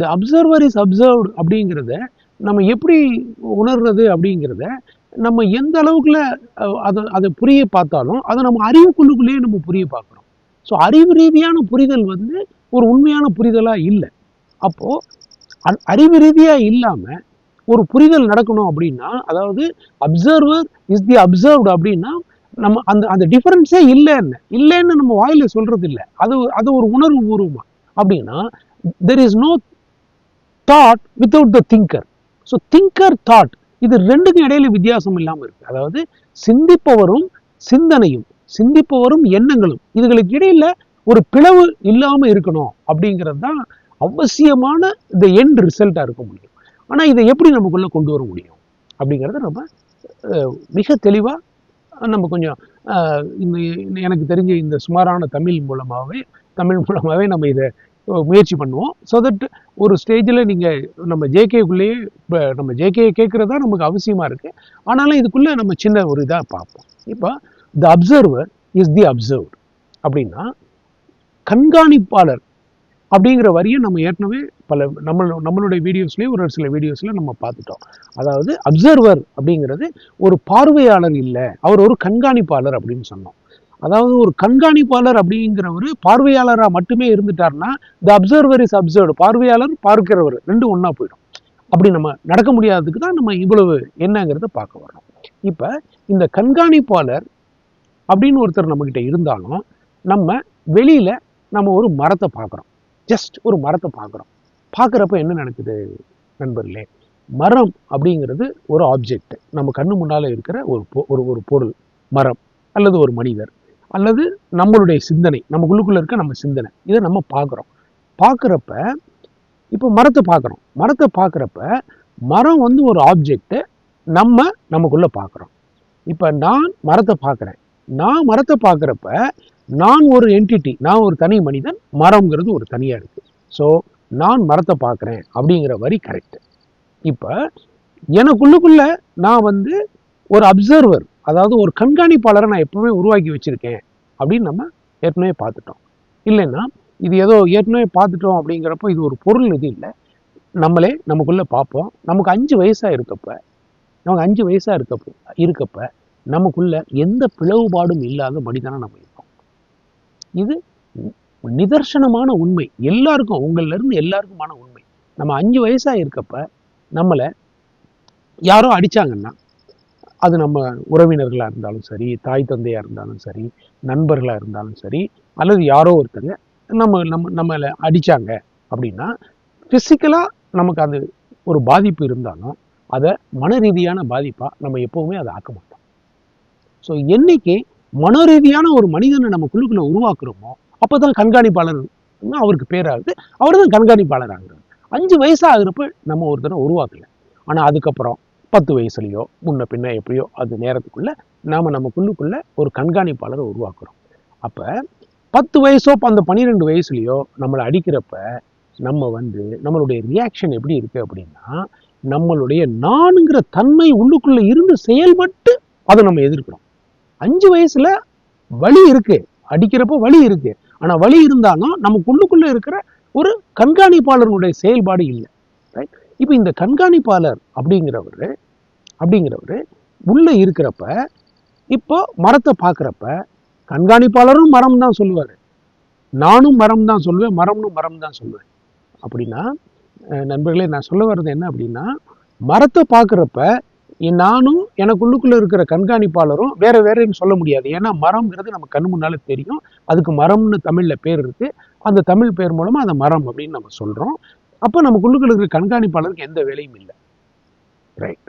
The observer is observed அப்படிங்கிறத நம்ம எப்படி உணர்றது அப்படிங்கிறத நம்ம எந்த அளவுக்குள்ள அதை அதை புரிய பார்த்தாலும் அதை நம்ம அறிவுக்குள்ளுக்குள்ளேயே நம்ம புரிய பார்க்குறோம். ஸோ அறிவு ரீதியான புரிதல் வந்து ஒரு உண்மையான புரிதலாக இல்லை. அப்போது அறிவு ரீதியாக இல்லாமல் ஒரு புரிதல் நடக்கணும் அப்படின்னா அதாவது அப்சர்வர் இஸ் தி அப்சர்வ்டு அப்படின்னா நம்ம அந்த அந்த டிஃபரன்ஸே இல்லைன்னு இல்லைன்னு நம்ம வாயில சொல்றது இல்லை அது அது ஒரு உணர்வு பூர்வமாக அப்படின்னா there is no thought without the thinker so thinker thought இது ரெண்டுக்கும் இடையில வித்தியாசம் இல்லாமல் இருக்கு. அதாவது சிந்திப்பவரும் சிந்தனையும் சிந்திப்பவரும் எண்ணங்களும் இதுகளுக்கு இடையில ஒரு பிளவு இல்லாமல் இருக்கணும் அப்படிங்கிறது தான் அவசியமான இந்த எண்ட் ரிசல்ட்டா இருக்க முடியும். ஆனா இதை எப்படி நமக்குள்ள கொண்டு வர முடியும்? அப்படிங்கிறத நம்ம மிக தெளிவா நம்ம கொஞ்சம் இந்த எனக்கு தெரிஞ்ச இந்த சுமாரான தமிழ் மூலமாகவே தமிழ் மூலமாகவே நம்ம இதை முயற்சி பண்ணுவோம். ஸோ தட் ஒரு ஸ்டேஜில் நீங்கள் நம்ம ஜேகேக்குள்ளேயே இப்போ நம்ம ஜேகே கேட்குறது தான் நமக்கு அவசியமாக இருக்குது ஆனாலும் இதுக்குள்ளே நம்ம சின்ன ஒரு இதாக பார்ப்போம். இப்போ the observer is the observed அப்படின்னா கண்காணிப்பாளர் அப்படிங்கிற வரியை நம்ம ஏற்கனவே பல நம்ம நம்மளுடைய வீடியோஸ்லேயே ஒரு சில வீடியோஸில் நம்ம பார்த்துட்டோம். அதாவது அப்சர்வர் அப்படிங்கிறது ஒரு பார்வையாளர் இல்லை அவர் ஒரு கண்காணிப்பாளர் அப்படின்னு சொன்னோம். அதாவது ஒரு கண்காணிப்பாளர் அப்படிங்கிறவர் பார்வையாளராக மட்டுமே இருந்துட்டார்னா த அப்சர்வர் இஸ் அப்சர்வ்டு பார்வையாளர் பார்க்கிறவர். ரெண்டும் ஒன்றா போயிடும். அப்படி நம்ம நடக்க முடியாததுக்கு தான் நம்ம இவ்வளவு என்னங்கிறத பார்க்க வரோம் இப்போ இந்த கண்காணிப்பாளர் அப்படின்னு ஒருத்தர் நம்மக்கிட்ட இருந்தாலும் நம்ம வெளியில் நம்ம ஒரு மரத்தை பார்க்குறோம். ஜஸ்ட் ஒரு மரத்தை பார்க்குறோம். பார்க்குறப்ப என்ன நடக்குது நண்பர்களே? மரம் அப்படிங்கிறது ஒரு ஆப்ஜெக்ட் நம்ம கண்ணு முன்னால் இருக்கிற ஒரு பொ- ஒரு ஒரு பொருள் மரம் அல்லது ஒரு மனிதர். அல்லது நம்மளுடைய சிந்தனை நமக்குள்ளுக்குள்ளே இருக்க நம்ம சிந்தனை இதை நம்ம பார்க்குறோம். பார்க்குறப்ப இப்போ மரத்தை பார்க்குறோம். மரத்தை பார்க்குறப்ப மரம் வந்து ஒரு ஆப்ஜெக்டை நம்ம நமக்குள்ளே பார்க்குறோம். இப்போ நான் மரத்தை பார்க்குறேன். நான் மரத்தை பார்க்குறப்ப நான் ஒரு என்டிட்டி நான் ஒரு தனி மனிதன் மரம்ங்கிறது ஒரு தனியாக இருக்குது ஸோ நான் மரத்தை பார்க்குறேன் அப்படிங்கிற வரி கரெக்ட் இப்போ எனக்குள்ளுக்குள்ள நான் வந்து ஒரு அப்சர்வர் அதாவது ஒரு கண்காணிப்பாளரை நான் எப்பவுமே உருவாக்கி வச்சிருக்கேன் அப்படின்னு நம்ம ஏற்கனவே பார்த்துட்டோம். இல்லைன்னா இது ஏதோ ஏற்கனவே பார்த்துட்டோம் அப்படிங்கிறப்போ இது ஒரு பொருள் இது இல்லை. நம்மளே நமக்குள்ளே பார்ப்போம். நமக்கு அஞ்சு வயசாக இருக்கப்ப நமக்கு அஞ்சு வயசாக இருக்கப்போ இருக்கப்ப நமக்குள்ள எந்த பிளவுபாடும் இல்லாத மனிதனாக நம்ம இருக்கோம். இது நிதர்சனமான உண்மை. எல்லாருக்கும் உங்களிலிருந்து எல்லாருக்குமான உண்மை. நம்ம அஞ்சு வயசாக இருக்கப்ப நம்மளை யாரோ அடிச்சாங்கன்னா அது நம்ம உறவினர்களாக இருந்தாலும் சரி தாய் தந்தையாக இருந்தாலும் சரி நண்பர்களாக இருந்தாலும் சரி அல்லது யாரோ ஒருத்தங்க நம்ம நம்ம நம்மளை அடித்தாங்க அப்படின்னா ஃபிசிக்கலாக நமக்கு அது ஒரு பாதிப்பு இருந்தாலும் அதை மன ரீதியான பாதிப்பாக நம்ம எப்போவுமே அதை ஆக்க மாட்டோம். ஸோ என்னைக்கு மன ரீதியான ஒரு மனிதனை நம்ம குழுக்களை உருவாக்குறோமோ அப்போ தான் கண்காணிப்பாளர் அவருக்கு பேராகுது. அவர் தான் கண்காணிப்பாளர் ஆகுறாரு. அஞ்சு வயசாகிறப்ப நம்ம ஒருத்தரை உருவாக்கலை. ஆனால் அதுக்கப்புறம் பத்து வயசுலையோ முன்ன பின்ன எப்படியோ அது நேரத்துக்குள்ள நாம நமக்குள்ளுக்குள்ளே ஒரு கண்காணிப்பாளரை உருவாக்குறோம். அப்போ பத்து வயசோ அந்த பன்னிரெண்டு வயசுலையோ நம்மளை அடிக்கிறப்ப நம்ம வந்து நம்மளுடைய ரியாக்ஷன் எப்படி இருக்கு அப்படின்னா நம்மளுடைய நானுங்கிற தன்மை உள்ளுக்குள்ளே இருந்து செயல்பட்டு அதை நம்ம எதிர்க்கிறோம். அஞ்சு வயசுல வலி இருக்கு. அடிக்கிறப்போ வலி இருக்கு. ஆனா வலி இருந்தாலும் நமக்குள்ளுக்குள்ளே இருக்கிற ஒரு கண்காணிப்பாளருடைய செயல்பாடு இல்லை. ரைட் இப்போ இந்த கண்காணிப்பாளர் அப்படிங்கிறவர் அப்படிங்கிறவர் உள்ள இருக்கிறப்ப இப்போ மரத்தை பார்க்குறப்ப கண்காணிப்பாளரும் மரம் தான் சொல்லுவார். நானும் மரம் தான் சொல்லுவேன் மரம்னு மரம் தான் சொல்லுவேன். அப்படின்னா நண்பர்களே நான் சொல்ல வர்றது என்ன அப்படின்னா மரத்தை பார்க்குறப்ப நானும் எனக்குள்ளுக்குள்ளே இருக்கிற கண்காணிப்பாளரும் வேறு வேறேன்னு சொல்ல முடியாது. ஏன்னா மரம்ங்கிறது நம்ம கண் முன்னால் தெரியும். அதுக்கு மரம்னு தமிழில் பேர் இருக்குது அந்த தமிழ் பேர் மூலமாக அந்த மரம் அப்படின்னு நம்ம சொல்கிறோம் அப்போ நமக்குள்ளுக்குள்ள இருக்கிற கண்காணிப்பாளருக்கு எந்த வேலையும் இல்லை. ரைட்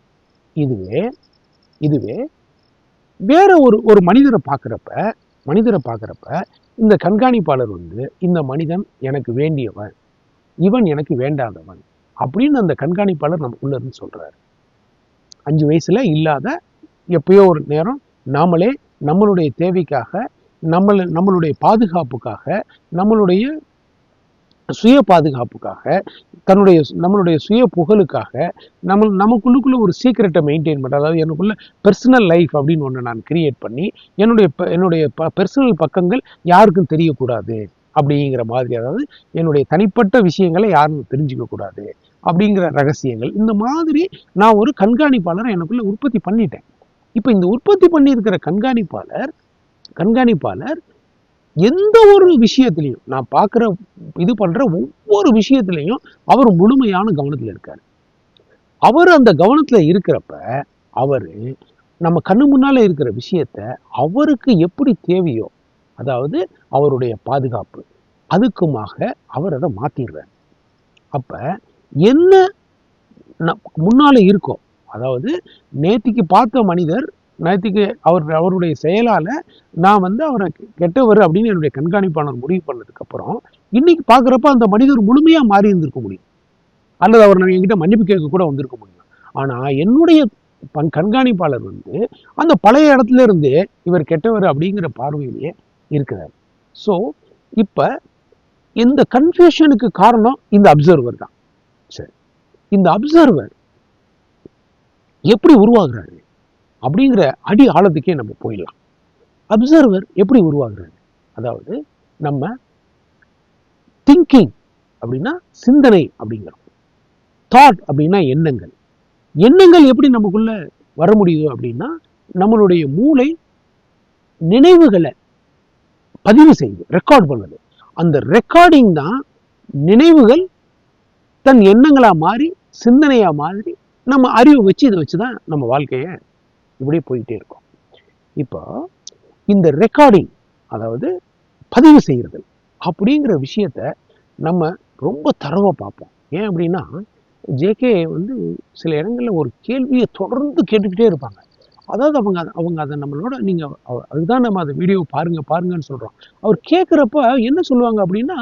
இதுவே இதுவே வேற ஒரு ஒரு மனிதரை பார்க்குறப்ப மனிதரை பார்க்குறப்ப இந்த கண்காணிப்பாளர் வந்து இந்த மனிதன் எனக்கு வேண்டியவன் இவன் எனக்கு வேண்டாதவன் அப்படின்னு அந்த கண்காணிப்பாளர் நமக்குள்ள இருந்து சொல்றாரு. அஞ்சு வயசுல இல்லாத எப்பயோ ஒரு நேரம் நாமளே நம்மளுடைய தேவைக்காக நம்மள நம்மளுடைய பாதுகாப்புக்காக நம்மளுடைய சுய பாதுகாப்புக்காக தன்னுடைய நம்மளுடைய சுய புகழுக்காக நம்ம நமக்குள்ளுக்குள்ள ஒரு சீக்கிரட்டை மெயின்டைன் பண்ணுற அதாவது எனக்குள்ள பர்சனல் லைஃப் அப்படின்னு ஒன்று நான் கிரியேட் பண்ணி என்னுடைய ப- என்னுடைய பர்சனல் பக்கங்கள் யாருக்கும் தெரியக்கூடாது அப்படிங்கிற மாதிரி அதாவது என்னுடைய தனிப்பட்ட விஷயங்களை யாரும் தெரிஞ்சுக்க கூடாது அப்படிங்கிற ரகசியங்கள். இந்த மாதிரி நான் ஒரு கண்காணிப்பாளரை எனக்குள்ள உற்பத்தி பண்ணிட்டேன். இப்போ இந்த உற்பத்தி பண்ணியிருக்கிற கண்காணிப்பாளர் கண்காணிப்பாளர் எந்த ஒரு விஷயத்திலையும் நான் பார்க்குற இது பண்ற ஒவ்வொரு விஷயத்துலையும் அவர் முழுமையான கவனத்தில் இருக்கார். அவர் அந்த கவனத்துல இருக்கிறப்ப அவர் நம்ம கண்ணு முன்னால இருக்கிற விஷயத்த அவருக்கு எப்படி தேவையோ அதாவது அவருடைய பாதுகாப்பு அதுக்குமாக அவர் அதை மாற்றிடுறார் அப்ப என்ன முன்னால் முன்னால இருக்கோ அதாவது நேத்திக்கு பார்த்த மனிதர் நேற்றுக்கு அவர் அவருடைய செயலால நான் வந்து அவரை கெட்டவர் அப்படின்னு என்னுடைய கண்காணிப்பாளர் முடிவு பண்ணதுக்கு அப்புறம் இன்னைக்கு பார்க்குறப்ப அந்த மனிதர் முழுமையா மாறி இருந்திருக்க முடியும். அல்லது அவர் நான் என்கிட்ட மன்னிப்பு கேட்க கூட வந்திருக்க முடியும். ஆனா என்னுடைய பங் கண்காணிப்பாளர் வந்து அந்த பழைய இடத்துல இருந்தே இவர் கெட்டவர் அப்படிங்கிற பார்வையிலேயே இருக்கிறார். ஸோ இப்ப இந்த கன்ஃபியூஷனுக்கு காரணம் இந்த அப்சர்வர் தான். சரி. இந்த அப்சர்வர் எப்படி உருவாகிறாரு? அப்படிங்கிற அடி ஆழத்துக்கே நம்ம போயிடலாம். அப்சர்வர் எப்படி உருவாகிறது? அதாவது நம்ம திங்கிங் அப்படின்னா சிந்தனை அப்படிங்கிறோம். தாட் அப்படின்னா எண்ணங்கள். எண்ணங்கள் எப்படி நமக்குள்ள வர முடியுது அப்படின்னா நம்மளுடைய மூளை நினைவுகளை பதிவு செய்யுது ரெக்கார்ட் பண்ணுது. அந்த ரெக்கார்டிங் தான் நினைவுகள் தன் எண்ணங்களா மாறி சிந்தனையா மாறி நம்ம அறிவை வச்சு இதை வச்சு தான் நம்ம வாழ்க்கையை இப்படியே போயிட்டே இருக்கோம். இப்போ இந்த ரெக்கார்டிங் அதாவது பதிவு செய்கிறது அப்படிங்கிற விஷயத்த நம்ம ரொம்ப தரவை பார்ப்போம். ஏன் அப்படின்னா ஜேகே வந்து சில இடங்களில் ஒரு கேள்வியை தொடர்ந்து கேட்டுக்கிட்டே இருப்பாங்க. அதாவது அவங்க அவங்க அதை நம்மளோட நீங்கள் அதுதான் நம்ம அந்த வீடியோ பாருங்க பாருங்கன்னு சொல்கிறோம் அவர் கேட்குறப்ப என்ன சொல்லுவாங்க அப்படின்னா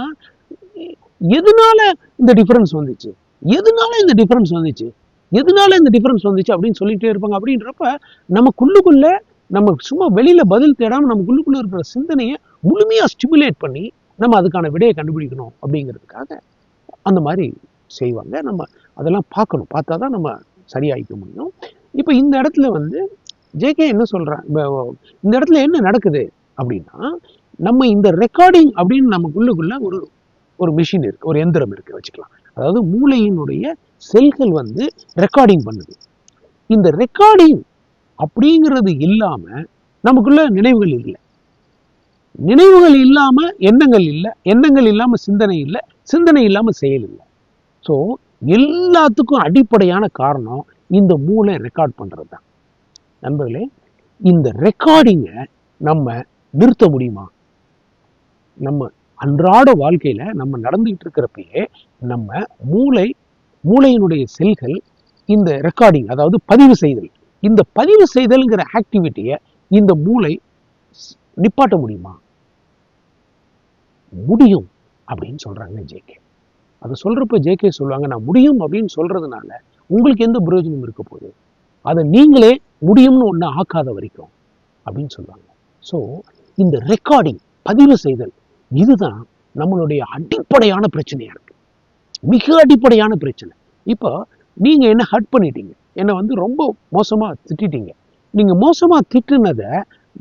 எதனால இந்த டிஃப்ரென்ஸ் வந்துச்சு? எதனால இந்த டிஃப்ரென்ஸ் வந்துச்சு? எதனால இந்த டிஃப்ரென்ஸ் வந்துச்சு அப்படின்னு சொல்லிட்டே இருப்பாங்க? அப்படின்றப்ப நமக்குள்ளுக்குள்ள நம்ம சும்மா வெளியில பதில் தேடாம நமக்குள்ளுக்குள்ள இருக்கிற சிந்தனையை முழுமையா ஸ்டிமுலேட் பண்ணி நம்ம அதுக்கான விடையை கண்டுபிடிக்கணும் அப்படிங்கிறதுக்காக அந்த மாதிரி செய்வாங்க. நம்ம அதெல்லாம் பார்க்கணும். பார்த்தா தான் நம்ம சரியாயிக்க முடியும். இப்போ இந்த இடத்துல வந்து ஜேகே என்ன சொல்கிறான் இப்போ இந்த இடத்துல என்ன நடக்குது அப்படின்னா நம்ம இந்த ரெக்கார்டிங் அப்படின்னு நமக்குள்ளுக்குள்ள ஒரு ஒரு மிஷின் இருக்கு. ஒரு எந்திரம் இருக்குது வச்சுக்கலாம். அதாவது மூளையினுடைய செல்கள் வந்து ரெக்கார்டிங் பண்ணுது. இந்த ரெக்கார்டிங் அப்படிங்கிறது இல்லாம நமக்குள்ள நினைவுகள் இல்லை. நினைவுகள் இல்லாம எண்ணங்கள் இல்லை எண்ணங்கள் இல்லாம சிந்தனை இல்லை சிந்தனை இல்லாம செயல் இல்லை. ஸோ எல்லாத்துக்கும் அடிப்படையான காரணம் இந்த மூளை ரெக்கார்ட் பண்ணுறது தான். நண்பர்களே இந்த ரெக்கார்டிங்கை நம்ம நிறுத்த முடியுமா? நம்ம அன்றாட வாழ்க்கையில நம்ம நடந்துகிட்டு இருக்கிறப்பயே நம்ம மூளை மூளையினுடைய செல்கள் இந்த ரெக்கார்டிங் அதாவது பதிவு செய்தல். இந்த பதிவு செய்தல்ங்கிற ஆக்டிவிட்டியை இந்த மூளை நிப்பாட்ட முடியுமா? முடியும் அப்படின்னு சொல்றாங்க ஜேகே அதை சொல்றப்ப ஜேகே சொல்லுவாங்க நான் முடியும் அப்படின்னு சொல்றதுனால உங்களுக்கு எந்த பிரயோஜனம் இருக்க போகுது. அதை நீங்களே முடியும்னு ஒன்று ஆக்காத வரைக்கும் அப்படின்னு சொல்லுவாங்க. ஸோ இந்த ரெக்கார்டிங் பதிவு செய்தல் இதுதான் நம்மளுடைய அடிப்படையான பிரச்சனையா இருக்கு. மிக அடிப்படையான பிரச்சனை. இப்போ நீங்கள் என்ன ஹர்ட் பண்ணிட்டீங்க? என்னை வந்து ரொம்ப மோசமாக திட்டிட்டீங்க. நீங்கள் மோசமாக திட்டுனதை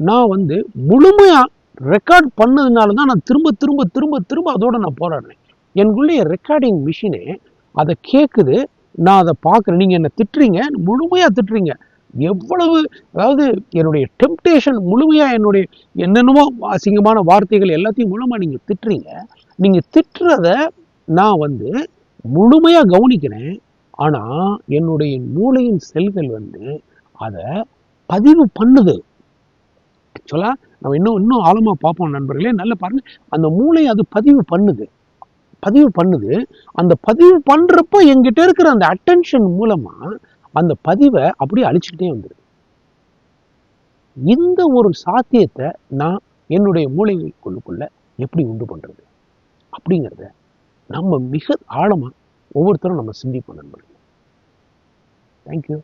நான் வந்து முழுமையாக ரெக்கார்ட் பண்ணதுனால தான் நான் திரும்ப திரும்ப திரும்ப திரும்ப அதோடு நான் போராடுறேன். எனக்குள்ளே ரெக்கார்டிங் மிஷினே அதை கேட்குது நான் அதை பார்க்குறேன். நீங்கள் என்னை திட்டுறீங்க முழுமையாக திட்டுறீங்க. எவ்வளவு அதாவது என்னுடைய டெம்டேஷன் முழுமையாக என்னுடைய என்னென்னமோ அசிங்கமான வார்த்தைகள் எல்லாத்தையும் மூலமாக நீங்கள் திட்டுறீங்க. நீங்கள் திட்டுறத நான் வந்து முழுமையாக கவனிக்கிறேன். ஆனால் என்னுடைய மூளையின் செல்கள் வந்து அதை பதிவு பண்ணுது. ஆக்சுவலாக நம்ம இன்னும் இன்னும் ஆழமாக பார்ப்போம் நண்பர்களே. நல்லா பாருங்க அந்த மூளை அது பதிவு பண்ணுது. பதிவு பண்ணுது. அந்த பதிவு பண்ணுறப்ப எங்கிட்ட இருக்கிற அந்த அட்டென்ஷன் மூலமா அந்த பதிவை அப்படியே அழிச்சுக்கிட்டே வந்துடுது இந்த ஒரு சாத்தியத்தை நான் என்னுடைய மூளைகளுக்குள்ள எப்படி உண்டு பண்ணுறது அப்படிங்கிறத நம்ம மிக ஆழமாக ஒவ்வொருத்தரும் நம்ம சிந்திப்போம் நண்பர்கள். தேங்க்யூ